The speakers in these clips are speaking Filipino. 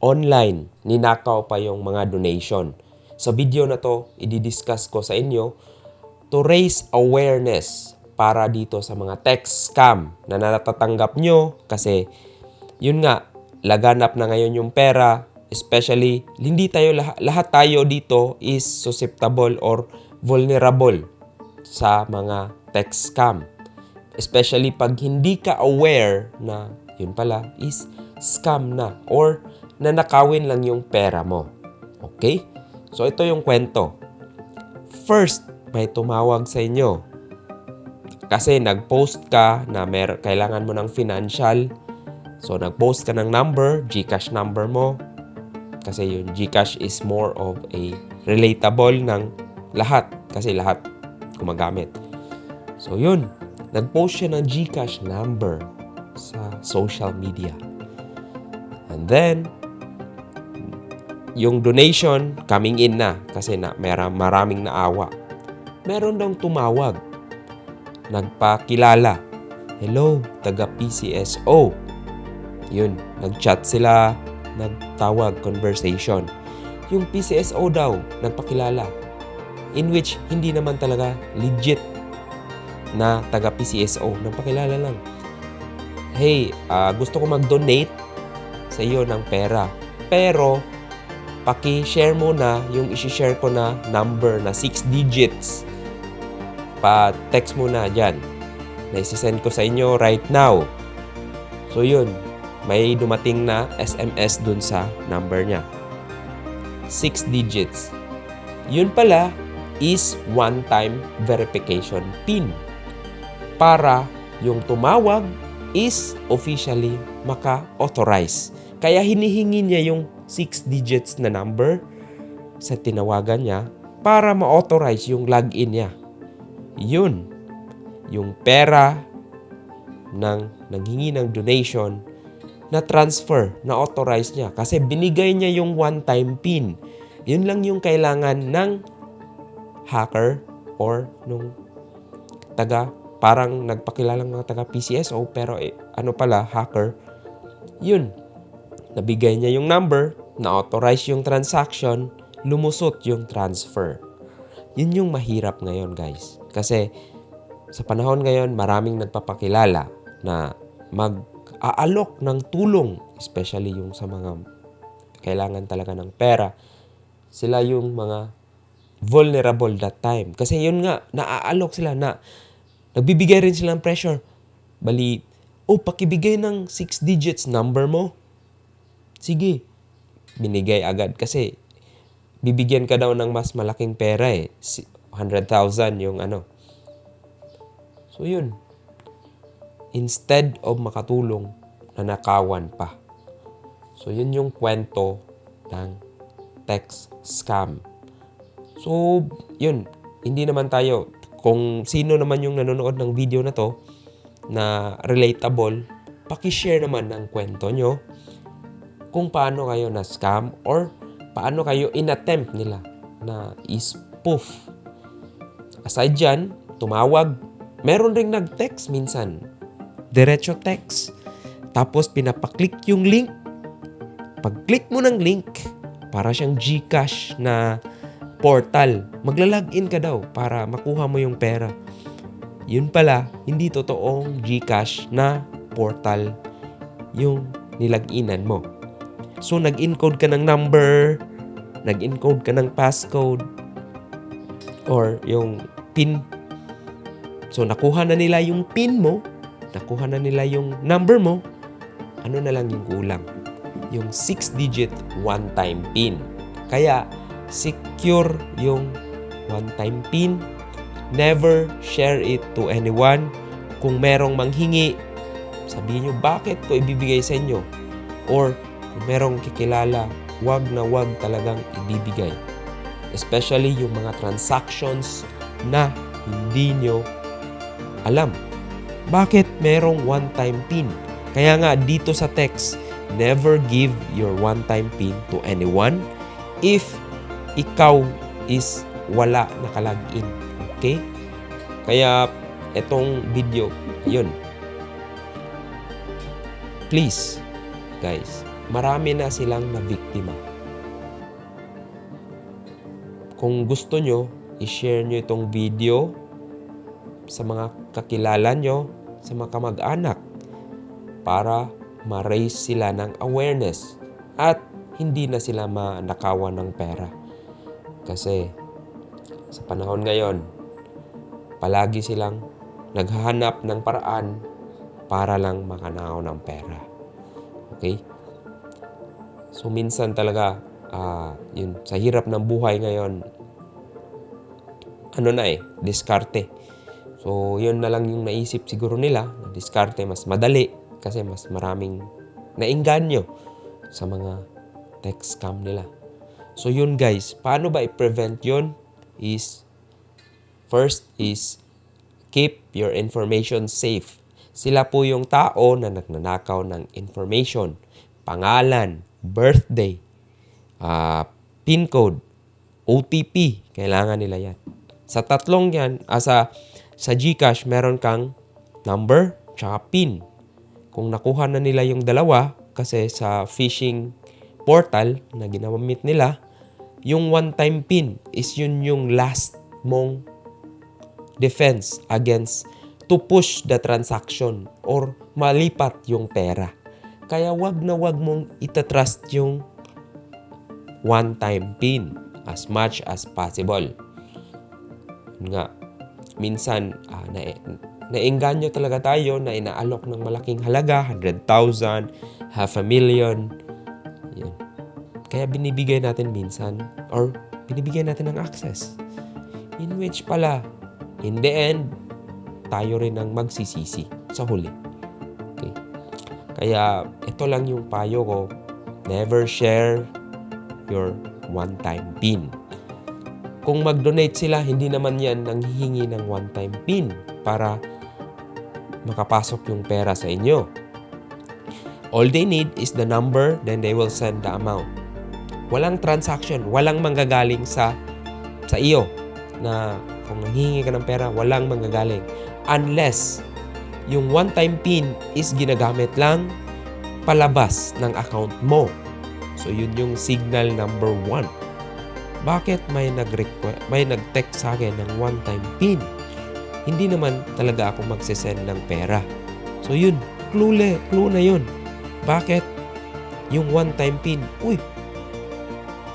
online, ninakaw pa yung mga donation. Sa video na to, i-discuss ko sa inyo to raise awareness para dito sa mga text scam na natatanggap nyo kasi yun nga, laganap na ngayon yung pera, especially hindi tayo lahat, lahat tayo dito is susceptible or vulnerable sa mga text scam. Especially pag hindi ka aware na yun pala is scam na or nanakawin lang yung pera mo. Okay? So ito yung kwento. First, may tumawag sa inyo. Kasi nag-post ka na mer kailangan mo ng financial. So nag-post ka ng number, GCash number mo. Kasi yung GCash is more of a relatable ng lahat. Kasi lahat gumagamit. So yun, nag-post siya ng GCash number sa social media. And then, yung donation coming in na kasi na mera, maraming naawa. Meron daw tumawag. Nagpakilala. Hello, taga PCSO. Yun, nag-chat sila, nagtawag, conversation. Yung PCSO daw, nagpakilala. In which, hindi naman talaga legit na taga PCSO. Nagpakilala lang. Hey, ah, gusto ko mag-donate sa iyo ng pera. Pero, paki-share mo na yung isi-share ko na number na 6 digits. Pa-text mo na dyan. Na isi-send ko sa inyo right now. So yun, may dumating na SMS dun sa number niya. 6 digits. Yun pala is one-time verification PIN. Para yung tumawag is officially maka-authorize. Kaya hinihingi niya yung 6 digits na number sa tinawagan niya para ma-authorize yung login niya. Yun. Yung pera ng nanghingi ng donation na transfer, na authorize niya. Kasi binigay niya yung one-time PIN. Yun lang yung kailangan ng hacker or nung taga parang nagpakilalang mga taga PCSO pero eh, ano pala hacker yun nabigay niya yung number na-authorize yung transaction lumusot yung transfer yun yung mahirap ngayon guys kasi sa panahon ngayon maraming nagpapakilala na mag-aalok ng tulong especially yung sa mga kailangan talaga ng pera sila yung mga vulnerable that time. Kasi yun nga, naaalok sila na nagbibigay rin sila ng pressure. Bali, oh, pakibigay ng 6 digits number mo. Sige. Binigay agad kasi bibigyan ka daw ng mas malaking pera eh. Si- 100,000 yung ano. So yun. Instead of makatulong, nanakawan pa. So yun yung kwento ng text scam. So, yun. Hindi naman tayo, kung sino naman yung nanonood ng video na to, na relatable, pakishare naman ng kwento nyo kung paano kayo na scam or paano kayo inattempt nila na spoof. Aside dyan, tumawag. Meron ring nag-text minsan. Diretso text. Tapos pinapaklik yung link. Pag-click mo ng link, para siyang Gcash na portal. Magla-login ka daw para makuha mo yung pera. Yun pala, hindi totoong Gcash na portal yung nilaginan mo. So, nag-encode ka ng number, nag-encode ka ng passcode, or yung PIN. So, nakuha na nila yung PIN mo, nakuha na nila yung number mo, ano na lang yung kulang? Yung 6-digit one-time PIN. Kaya, secure yung one-time PIN. Never share it to anyone. Kung merong manghingi, sabihin nyo, bakit ko ibibigay sa inyo? Or, kung merong kikilala, wag na wag talagang ibibigay. Especially yung mga transactions na hindi nyo alam. Bakit merong one-time PIN? Kaya nga dito sa text, never give your one-time PIN to anyone if ikaw is wala nakalagin. Okay? Kaya etong video, yun. Please, guys, marami na silang na biktima. Kung gusto nyo, i-share nyo itong video sa mga kakilala nyo, sa mga kamag-anak para ma-raise sila ng awareness at hindi na sila manakawan ng pera. Kasi sa panahon ngayon, palagi silang naghahanap ng paraan para lang makanakaw ng pera. Okay? So minsan talaga, ah, yun, sa hirap ng buhay ngayon, ano na eh, diskarte. So yun na lang yung naisip siguro nila, na diskarte mas madali kasi mas maraming nainganyo sa mga text scam nila. So yun guys, paano ba i-prevent yun? Is first is keep your information safe. Sila po yung tao na nagnanakaw ng information, pangalan, birthday, ah, PIN code, OTP, kailangan nila yan. Sa tatlong yan, ah, sa, sa GCash, meron kang number, tsaka PIN. Kung nakuha na nila yung dalawa, kasi sa phishing portal na ginamit nila, yung one-time PIN is yun yung last mong defense against to push the transaction or malipat yung pera. Kaya wag na wag mong itatrust yung one-time PIN as much as possible. Nga, minsan ah, na, naengganyo talaga tayo na inaalok ng malaking halaga, 100,000, half a million. Yan. Kaya binibigay natin minsan or binibigyan natin ng access. In which pala, in the end, tayo rin ang magsisisi sa huli. Kaya ito lang yung payo ko. Never share your one-time PIN. Kung mag-donate sila, hindi naman yan nanghihingi ng one-time PIN para makapasok yung pera sa inyo. All they need is the number, then they will send the amount. Walang transaction, walang manggagaling sa sa iyo na kung nanghihingi ka ng pera, walang manggagaling. Unless yung one-time PIN is ginagamit lang palabas ng account mo. So yun yung signal number one. Bakit may nag may nag-text sa akin ng one-time PIN? Hindi naman talaga ako magsisend ng pera. So yun, clue, clue na yun. Bakit? Yung one-time PIN, uy,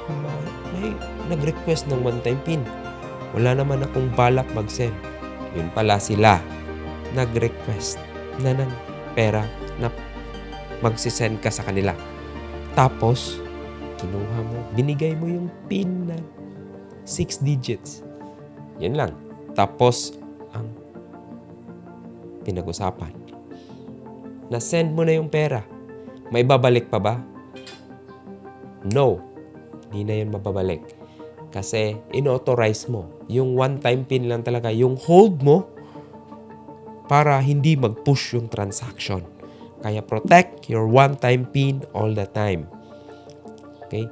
may, may nag-request ng one-time PIN. Wala naman akong balak mag-send. Yun pala sila nag-request na ng pera na magsisend ka sa kanila. Tapos, kinuha mo, binigay mo yung PIN na 6 digits. Yun lang. Tapos, ang pinag-usapan. Na-send mo na yung pera. May babalik pa ba? No. Hindi na yun mababalik. Kasi inauthorize mo. Yung one-time PIN lang talaga. Yung hold mo para hindi mag-push yung transaction. Kaya protect your one-time PIN all the time. Okay?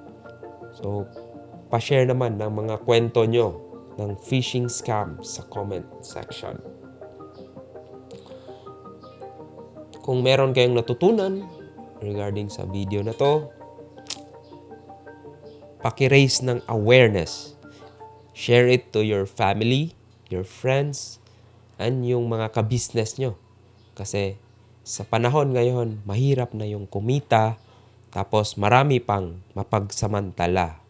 So, pa-share naman ng mga kwento nyo ng phishing scam sa comment section. Kung meron kayong natutunan regarding sa video na to, paki-raise ng awareness. Share it to your family, your friends, and yung mga ka-business nyo. Kasi sa panahon ngayon, mahirap na yung kumita, tapos marami pang mapagsamantala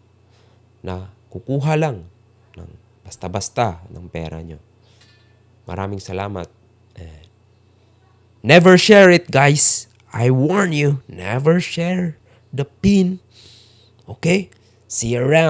na kukuha lang ng basta-basta ng pera nyo. Maraming salamat. And never share it, guys. I warn you, never share the pin. Okay? See you around.